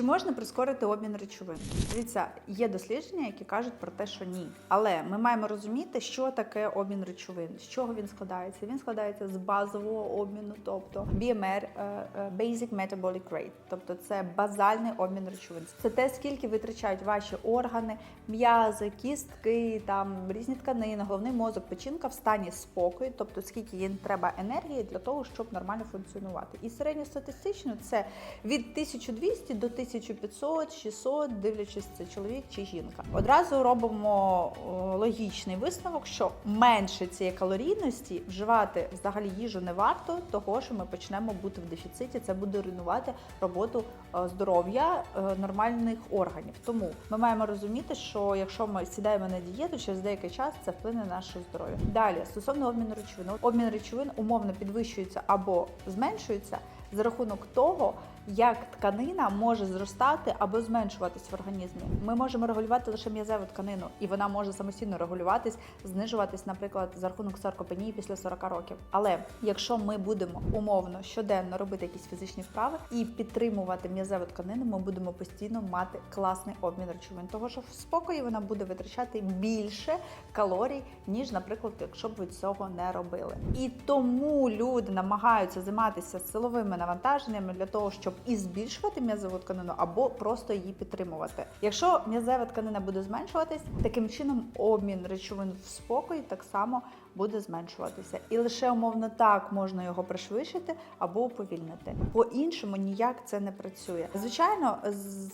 Чи можна прискорити обмін речовин? Дивіться, є дослідження, які кажуть про те, що ні. Але ми маємо розуміти, що таке обмін речовин, з чого він складається. Він складається з базового обміну, тобто BMR, е, е, Basic Metabolic Rate, тобто це базальний обмін речовин. Це те, скільки витрачають ваші органи, м'язи, кістки, там різні тканини, головний мозок, печінка в стані спокою, тобто скільки їм треба енергії для того, щоб нормально функціонувати. І середньостатистично це від 1200 до 1500, 600, дивлячись це чоловік чи жінка. Одразу робимо логічний висновок, що менше цієї калорійності вживати взагалі їжу не варто, того що ми почнемо бути в дефіциті. Це буде руйнувати роботу е, здоров'я е, нормальних органів. Тому ми маємо розуміти, що якщо ми сідаємо на дієту, через деякий час це вплине на наше здоров'я. Далі стосовно обміну речовин, обмін речовин умовно підвищується або зменшується за рахунок того, як тканина може зростати або зменшуватись в організмі. Ми можемо регулювати лише м'язеву тканину, і вона може самостійно регулюватись, знижуватись, наприклад, за рахунок саркопенії після 40 років. Але якщо ми будемо умовно щоденно робити якісь фізичні вправи і підтримувати м'язеву тканину, ми будемо постійно мати класний обмін речовин. Того що в спокої вона буде витрачати більше калорій, ніж, наприклад, якщо б ви цього не робили. І тому люди намагаються займатися силовими навантаженнями для того, щоб і збільшувати м'язову тканину, або просто її підтримувати. Якщо м'язева тканина буде зменшуватись, таким чином обмін речовин в спокій так само буде зменшуватися. І лише умовно так можна його пришвидшити або уповільнити. По-іншому ніяк це не працює. Звичайно,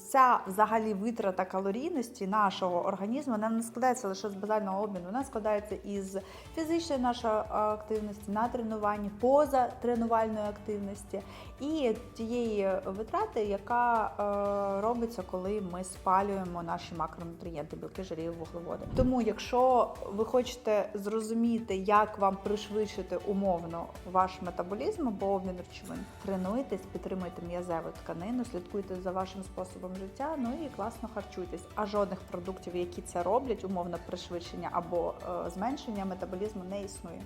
ця взагалі витрата калорійності нашого організму не складається лише з базального обміну, вона складається із фізичної нашої активності на тренуванні, поза тренувальної активності і тієї витрати, яка е, робиться, коли ми спалюємо наші макронутрієнти, білки, жирів, вуглеводи. Тому, якщо ви хочете зрозуміти, як вам пришвидшити умовно ваш метаболізм або обмін речовин, тренуйтесь, підтримуйте м'язеву тканину, слідкуйте за вашим способом життя, ну і класно харчуйтесь. А жодних продуктів, які це роблять, умовно пришвидшення або е, зменшення метаболізму, не існує.